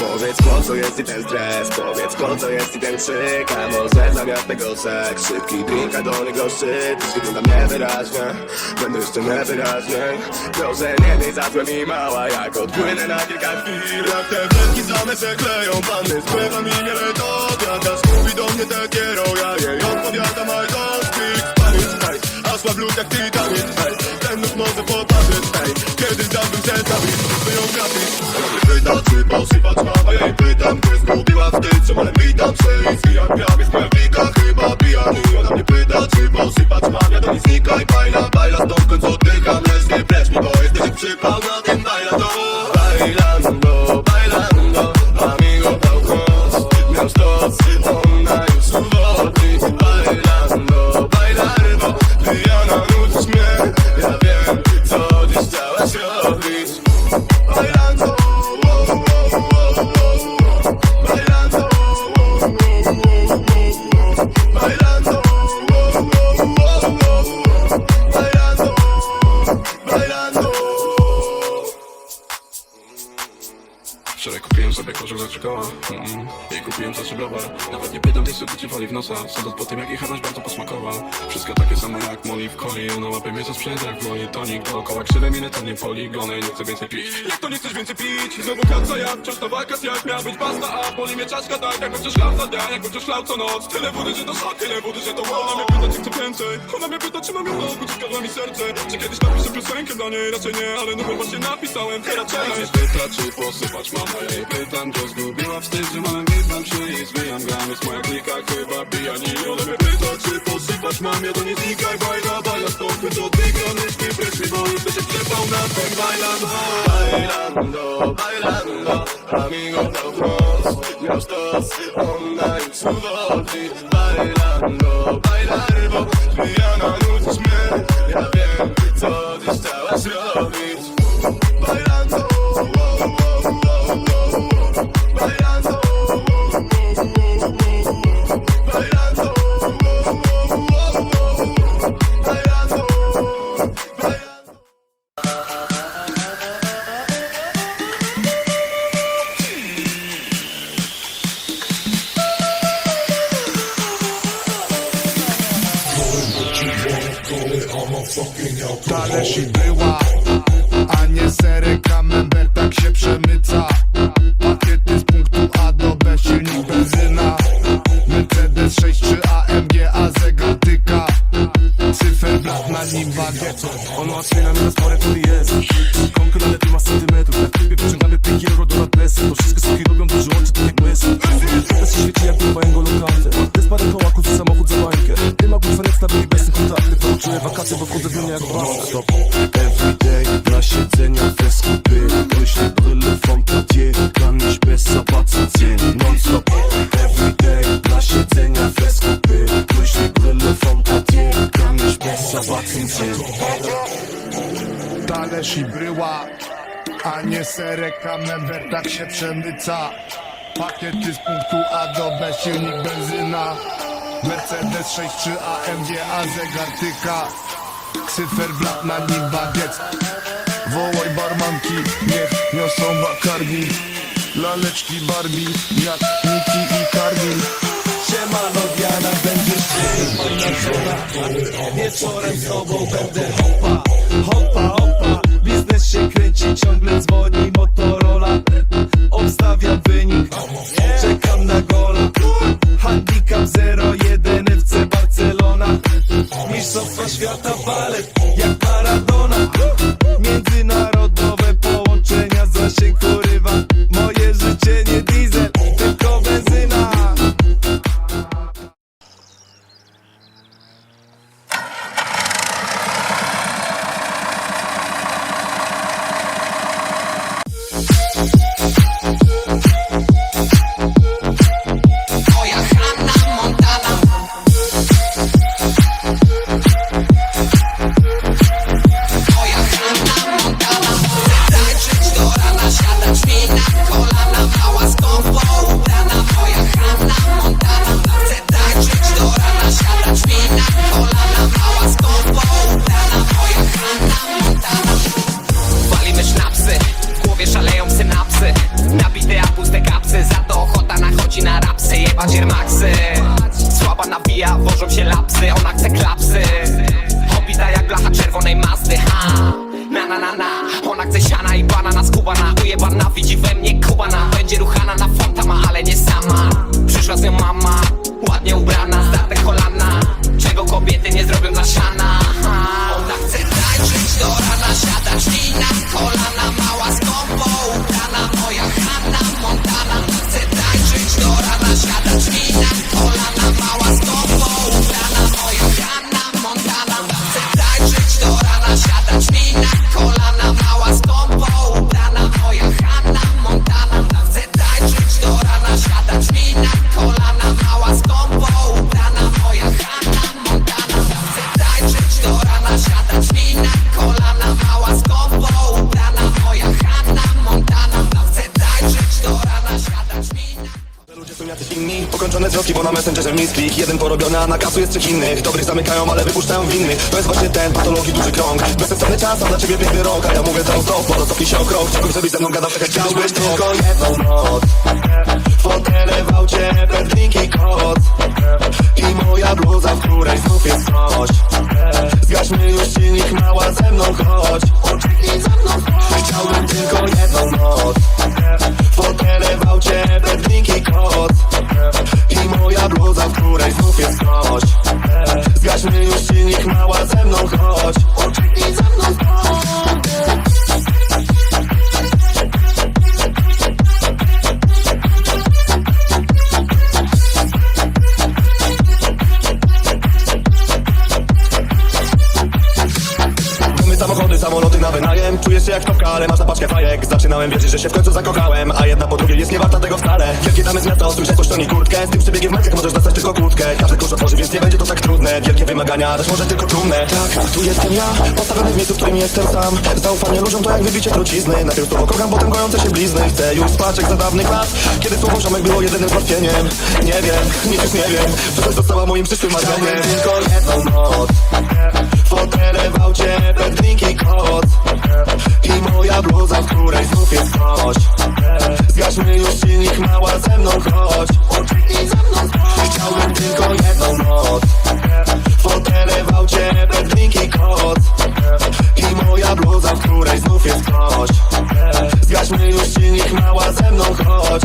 Powiedz po co jest i ten stres? Powiedz po co jest i ten krzyk? A może zamiast tego seks? Szybki drink, a do niego szczyt. Dziś wyglądam niewyraźnie Będę jeszcze niewyraźniej Proszę nie miej za złe mi mała. Jak odpłynę na kilka chwil Jak te wędki same się kleją Panny spływa mi wiele to Odjadasz, mówi do mnie te kiero Ja jej odpowiadam I don't speak Spanish, hej A słab lud jak Titanic, hej. Ten nóż może popatrzeć, hej. Kiedyś dałbym się zabić By ją trafić Ona mnie pyta, czy posypać mam A ja jej pytam, czy zgubiła wstyd ale mi tam się i zwijam Prawie z pewnika, chyba pijany. Ona mnie pyta, czy posypać mam Ja do niej znikaj, bajla, bajla Stąd w końcu oddycham, lecz nie precz mi Bo jesteś przypał na Wczoraj kupiłem sobie kożuch za koła mm, I kupiłem za browar Nawet nie pytam tej suki wali w nosa. Sądząc po tym jak ich chęć bardzo posmakował. Wszystko takie samo jak Molly w coli Ona łapie mnie za sprzęt jak w mojej tonik Dookoła krzywe miny to nie poligony. Nie chcę więcej pić. Jak to nie chcesz więcej pić? Znowu kaca ja Wciąż to wakacja jak miała być pasta. A boli mnie czaszka tak jak chociaż lał za dnia Jak chociaż lał co noc. Tyle wody, że to szok Tyle wody, że to wow Ona mnie pyta czy chcę więcej. Ona mnie pyta czy mam ją nogu Ciskawa mi serce. Czy kiedyś napiszę piosenkę dla niej? Raczej nie Ale numer właśnie napisałem. Teraz challenge pyta czy posypać? Mam A ja jej pytam, czy zgubiła wstyd Że mam witam się i zwijam gram Jest moja klika chyba pijani Ona mnie pyta czy posypać mam Ja do niej znikaj, bajla, bajla oddycham, myśli precz mi Bo jesteś jak przepał na tym bailando Bailando, bailando Amigo już Bailando, bailarbo nudzisz mnie Ja wiem, co dziś chciałaś robić Talerz i była, a nie serek Camembert tak się przemyca. Pakiety z punktu A do B, silnik benzyna. Mercedes 6.3 AMG, a zegar tyka Cyferblat na nim bagiet On łatwiej na mnie spore to jest. Konkret, ale ty ma centymetrów. Jak lubię, wyciągamy 5 euro do adresu To wszystkie suki robią duży łączy Wakacje, bo wchodzę w nią jak everyday Na siedzenia we skupy bryle Kanisz bez Non stop, everyday Na siedzenia we skupy bryle Kanisz bez Talerz i bryła, a nie serek Camembert tak się przemyca. Pakiety z punktu A do B, silnik benzyna. Mercedes 6.3 AMG, a zegar tyka Cyferblat na nim bagiet Wołaj barmanki, niech niosą bakardi Laleczki Barbie, jak Niki i Cardi Siemano Diana, będziesz ty moja żona Wieczorem z tobą będę hopa. Hopa, hopa, biznes się kręci Ciągle dzwoni jebać Airmaxy Słaba nawija, wożą się lapsy Ona chce klapsy. Hobita jak blacha czerwonej Mazdy Ha! Na na na na. Ona chce siana i banana z Kubana Ujebana widzi we mnie Kubana. Inni Pokończone związki, bo na Messengerze misklik Jeden porobiony, a na kasu jest trzech innych. Dobrych zamykają, ale wypuszczają winnych To jest właśnie ten patologii duży krąg. Bezsensowny czas, a dla ciebie piękny rok A ja mówię to stop, bo cofnij się o krok. Chciałbym, żebyś ze mną gadał tak jak chciałbyś Tylko jedną noc Zaczynałem wierzyć, że się w końcu zakochałem A jedna po drugiej jest nie warta tego wcale. Wielkie damy z miasta, osłyszę coś, i kurtkę. Z tym przebiegiem w majtkach możesz dostać tylko kłódkę Każdy kurz otworzy, więc nie będzie to tak trudne. Wielkie wymagania, też może tylko trudne Tak, tu jestem ja, postawiony w miejscu, w którym jestem sam. Zaufanie ludziom to jak wybicie trucizny. Najpierw słowo kocham, potem gojące się blizny. Chcę już spać jak za dawnych lat Kiedy słowo ziomek było jedynym zmartwieniem. Nie wiem, nic już nie wiem. Przyszłość została moim przyszłym marzeniem. Tylko jedną noc Perę w aucie, kot I moja bluza, w której znów jest ktoś Zgaśmy już silnik, mała ze mną chodź. Chciałbym tylko jedną noc. Fotele w aucie, kot I moja bluza, w której znów jest ktoś Zgaśmy już silnik, mała ze mną chodź.